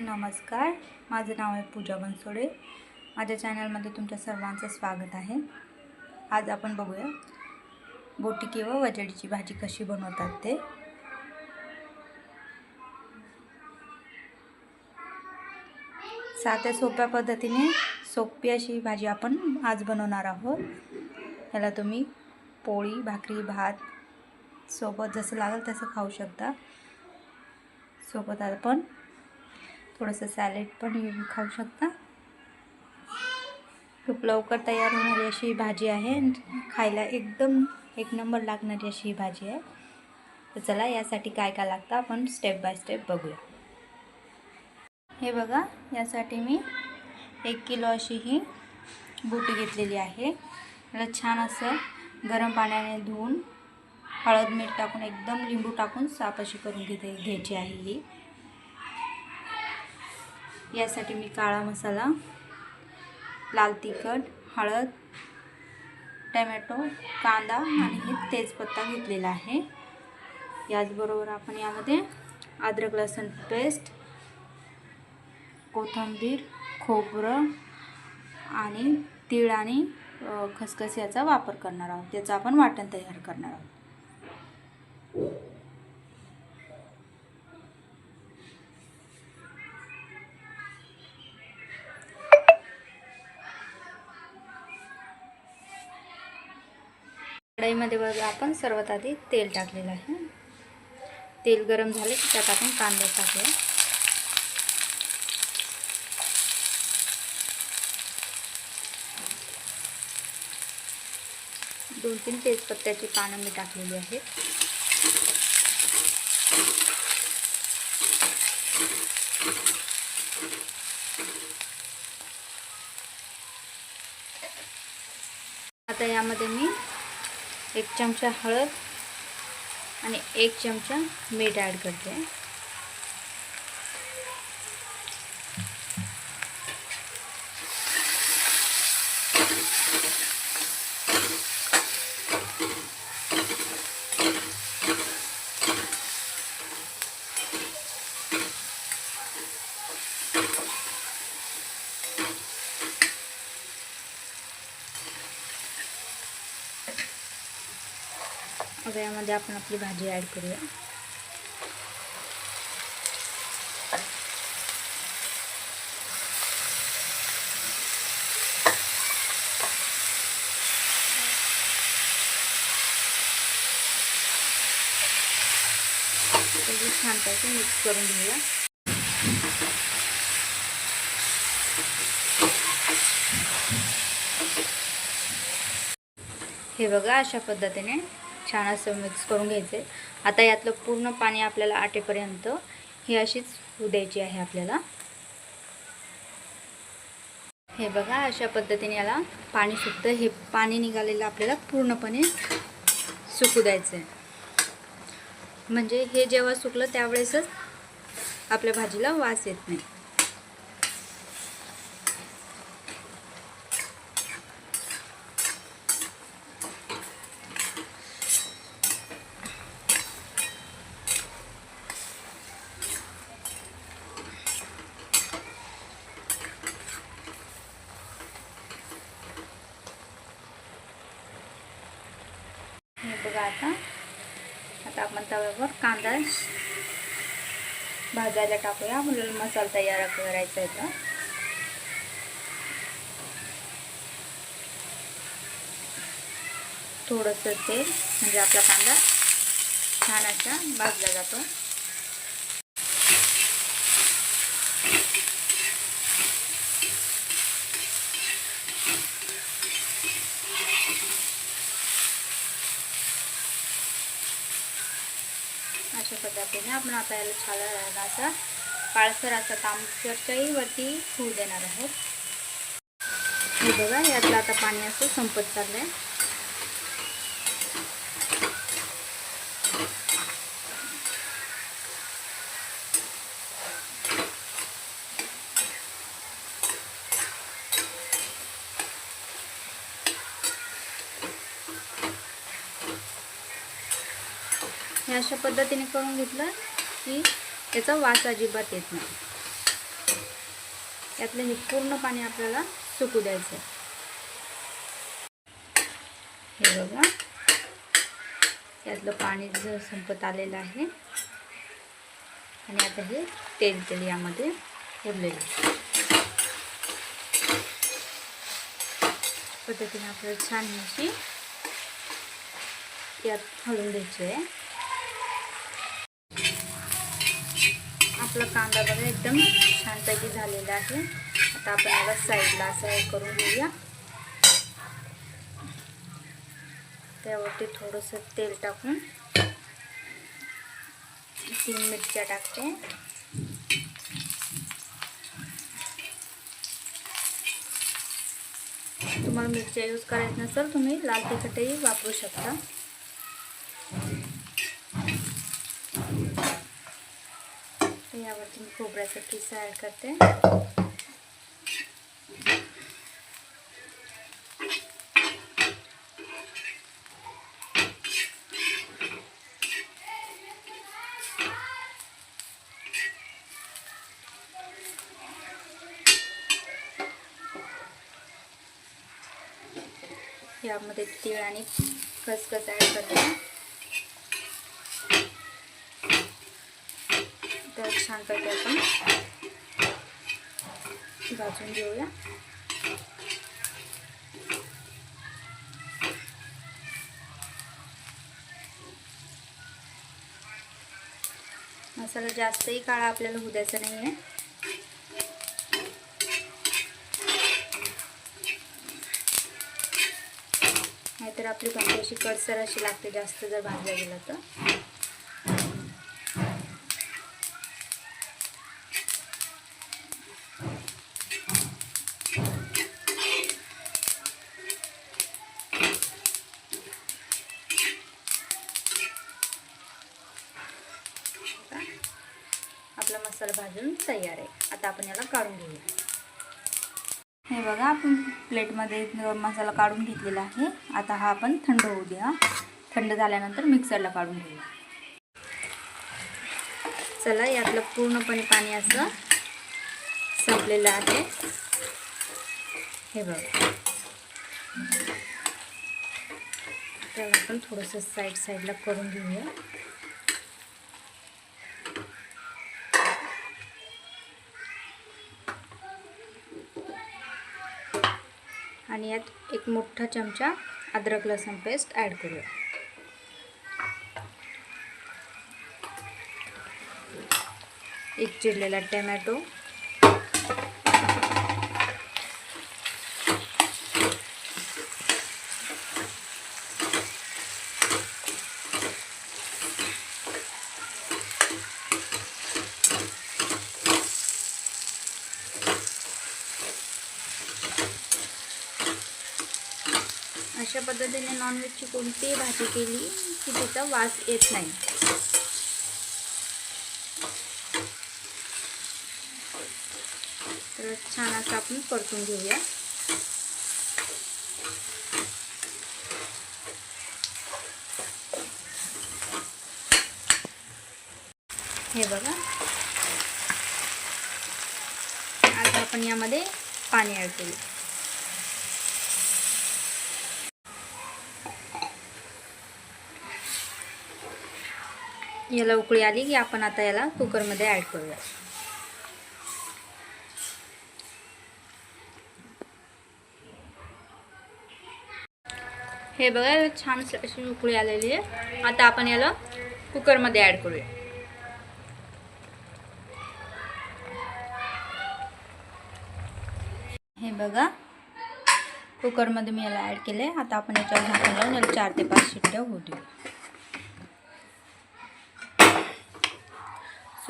नमस्कार. माझं नाव आहे पूजा बनसोडे. माझ्या चॅनलमध्ये तुमच्या सर्वांचं स्वागत आहे. आज आपण बघूया बोटी व वजडीची भाजी कशी बनवतात ते. साध्या सोप्या पद्धतीने सोपी अशी भाजी आपण आज बनवणार आहोत. याला तुम्ही पोळी भाकरी भात सोबत जसं लागेल तसं खाऊ शकता. सोबत आपण थोडंसं सॅलेड पण खाऊ शकता. खूप लवकर तयार होणारी अशी ही भाजी आहे खायला एकदम एक नंबर लागणारी अशी ही भाजी आहे. तर चला यासाठी काय काय लागतं आपण स्टेप बाय स्टेप बघूया. हे बघा यासाठी मी एक किलो अशी ही बुटी घेतलेली आहे. मला छान असं गरम पाण्याने धुवून हळद मीठ टाकून एकदम लिंबू टाकून साफ अशी करून घेते घ्यायची आहे ही. यासाठी मी काळा मसाला लाल तिखट हळद टमॅटो कांदा आणि हे तेजपत्ता घेतलेला आहे. याचबरोबर आपण यामध्ये अद्रक लसूण पेस्ट कोथिंबीर खोबरं आणि तीळ आणि खसखस याचा वापर करणार आहोत. त्याचं आपण वाटण तयार करणार आहोत. कढईमध्ये बघा आपण सर्वात आधी तेल टाकलेलं आहे. तेल गरम झाले की त्यात आपण कांदे टाकूया. दोन तीन तेजपत्त्याची पानं मी टाकलेली आहेत आता यामध्ये मी एक चमचा हळद आणि एक चमचा मीठ ॲड करते. आता आपण आपली भाजी ॲड करूया. छान छानपैकी मिक्स करून घेऊया. हे बघा अशा पद्धतीने छान असं मिक्स करून घ्यायचं. आहे आता यातलं पूर्ण पाणी आपल्याला आटेपर्यंत ही अशीच होऊ द्यायची आहे आपल्याला. हे बघा अशा पद्धतीने याला पाणी सुटतं. हे पाणी निघालेलं आपल्याला पूर्णपणे सुकू द्यायचं आहे म्हणजे हे जेव्हा सुकलं त्यावेळेसच आपल्या भाजीला वास येत नाही हे बघा आता. आता आपण तव्यावर कांदा भाजायला टाकूया. आपल्याला मसाला तयार करायचा आहे तर. थोडंसं तेल म्हणजे आपला कांदा छान असा भाजला जातो अशा पद्धतीने आपण आता याला छान असा काळसर असा तांबसरच्याही वरती होऊ देणार आहोत. हे बघा यातलं आता पाणी असं संपत चाललंय. आहे अशा पद्धतीने करून घेतलं की त्याचा वास अजिबात येत नाही. यातलं हे पूर्ण पाणी आपल्याला सुकू द्यायचं आहे हे बघा. यातलं पाणी जर संपत आलेलं आहे. आणि आता हे तेल तेल यामध्ये उरलेलं आहे. पद्धतीने आपल्याला छान अशी यात हळून द्यायची आहे आपला कांदा बघा, एकदम छानपैकी झालेला आहे. आता आपण याला साईडला असं हे करून घेऊया. त्यावरती थोडंसं तेल टाकून तीन मिरच्या टाकते. तुम्हाला मिरच्या यूज़ करायचं नसेल, तुम्ही लाल तिखटही वापरू शकता. खोबऱ्याचा किस्सा ॲड करते. यामध्ये तीळ आणि खसखस ॲड करते. तर छानपैकी आपण. भाजून घेऊया. मसाला जास्तही काळा आपल्याला होऊ द्यायचा नाही आहे नाहीतर आपली भाजी अशी कडसर अशी लागते जास्त जर भाजला गेला तर आपला मसाला भाजून तयार आहे. आता आपण याला काढून घेऊया. हे बघा आपण प्लेटमध्ये मसाला काढून घेतलेला आहे. आता हा आपण थंड होऊ द्या. थंड झाल्यानंतर मिक्सरला काढून घेऊया. चला यातलं पूर्णपणे पाणी असं संपलेलं आहे. हे बघा. त्याला आपण थोडंसं साईड साईडला करून घेऊया. आणि यात एक मोठा चमचा अद्रक लसूण पेस्ट ॲड करूया. एक चिरलेला टमॅटो अशा पद्धतीने नॉनव्हेजची कोणतीही भाजी केली की तिचा वास येत नाही. तर छान असं आपण परतून घेऊया. हे बघा. आता आपण यामध्ये पाणी ॲड करू याला उकळी आली की आपण आता याला कुकरमध्ये ॲड करूया. हे बघा छान अशी उकळी आलेली आहे. आता आपण याला कुकरमध्ये ॲड करूया. हे बघा कुकरमध्ये मी याला ॲड केले आता आपण याच्यावर झाकण लावून याला चार ते पाच शिट्ट्या होऊ देऊ.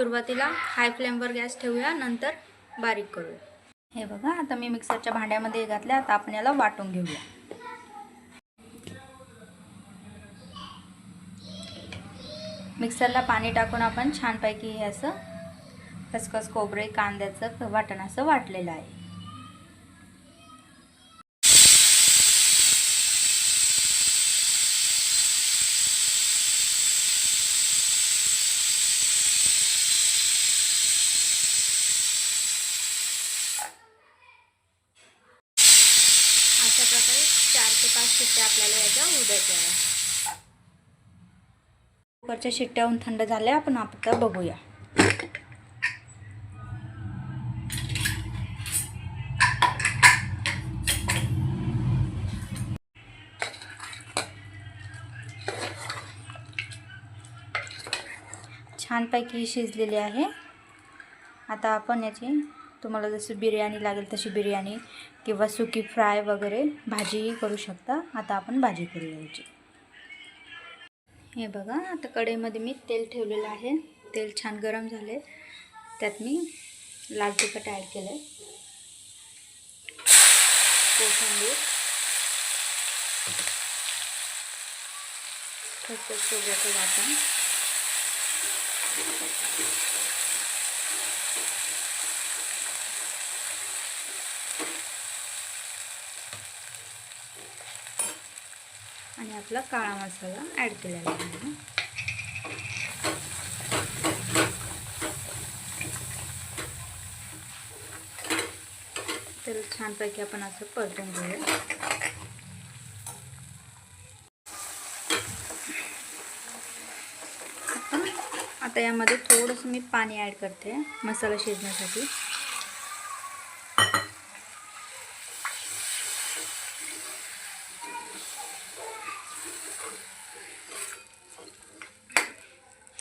सुरुवातीला हाय फ्लेमवर गॅस ठेवूया नंतर बारीक करूया. हे बघा आता मी मिक्सरच्या भांड्यामध्ये घातल्या आता आपण याला वाटून घेऊया. मिक्सरला पाणी टाकून आपण छानपैकी हे असं खसखस कोबरे कांद्याचं वाटण असं वाटलेलं आहे चार ते पाच शिट्ट्या आपल्याला याच्या उद्याच्या आहे. कुकरच्या शिट्ट्याहून थंड झाल्या आपण आता बघूया. छानपैकी शिजलेली आहे. आता आपण याची तुम्हाला जशी बिर्याणी लागेल तशी बिर्याणी किंवा सुकी फ्राय वगैरे भाजीही करू शकता. आता आपण भाजी करू यायची हे बघा आता कढईमध्ये मी तेल ठेवलेलं आहे. तेल छान गरम झाले त्यात मी लाल तिखट ॲड केलं आहे कोथिंबीर. खसखस खोबऱ्याचं वाटण आणि आपला काळा मसाला ॲड केलेला आहे. तर छानपैकी आपण असं परतून घेऊया. आता यामध्ये थोडंसं मी पाणी ॲड करते मसाला शिजण्यासाठी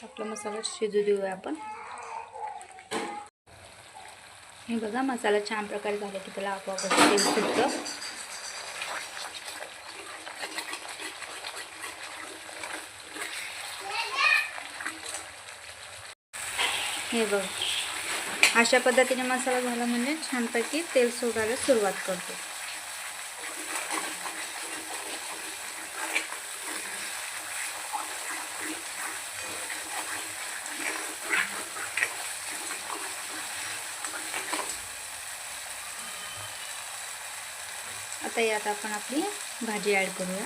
आपला मसाला शिजू देऊया आपण. हे बघा मसाला छान प्रकारे झाला की त्याला आपोआप तेल सुटतं हे बघ अशा पद्धतीने मसाला झाला म्हणजे छानपैकी तेल सोडायला सुरुवात करतो. आता यात आपण आपली भाजी ॲड करूया.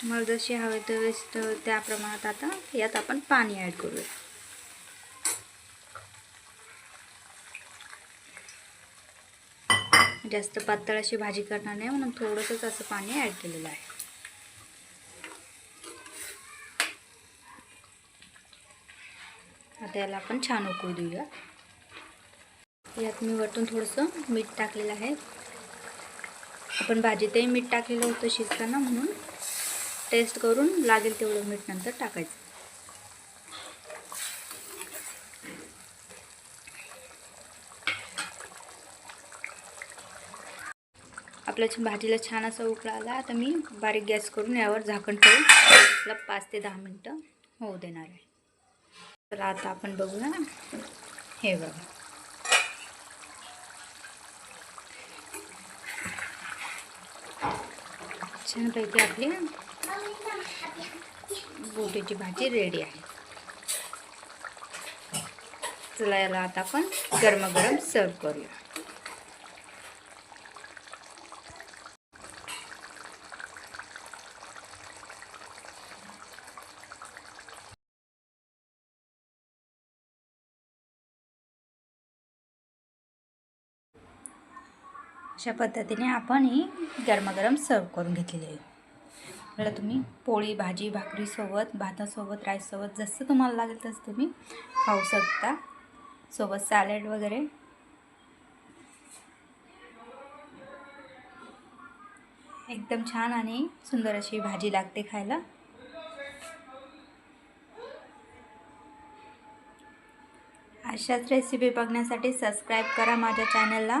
तुम्हाला जशी हवे तर त्या प्रमाणात आता यात आपण पाणी ॲड करूया. जास्त पातळ अशी भाजी करणार नाही म्हणून थोडंसंच असं पाणी ॲड केलेलं आहे. आता याला आपण छान उकळू देऊया. यात मी वरतून थोडंसं मीठ टाकलेलं आहे. आपण भाजीतही मीठ टाकलेलं होतं शिजताना म्हणून टेस्ट करून लागेल तेवढं मीठ नंतर टाकायचं. आपल्या भाजीला छान असा उकळा आला. आता मी बारीक गॅस करून यावर झाकण ठेवून आपला पाच ते दहा मिनटं होऊ देणार आहे. तर आता आपण बघूया हे बघा. छानपैकी आपली बोटीची भाजी रेडी आहे. चला याला आता आपण गरमागरम सर्व करूया. अशा पद्धतीने आपण ही गरमागरम सर्व करून घेतलेली आहे. मला तुम्ही पोळी भाजी भाकरीसोबत भातासोबत राईससोबत जसं तुम्हाला लागेल तसं तुम्ही खाऊ शकता. सोबत सॅलेड वगैरे. एकदम छान आणि सुंदर अशी भाजी लागते खायला. अशाच रेसिपी बघण्यासाठी सबस्क्राईब करा माझ्या चॅनलला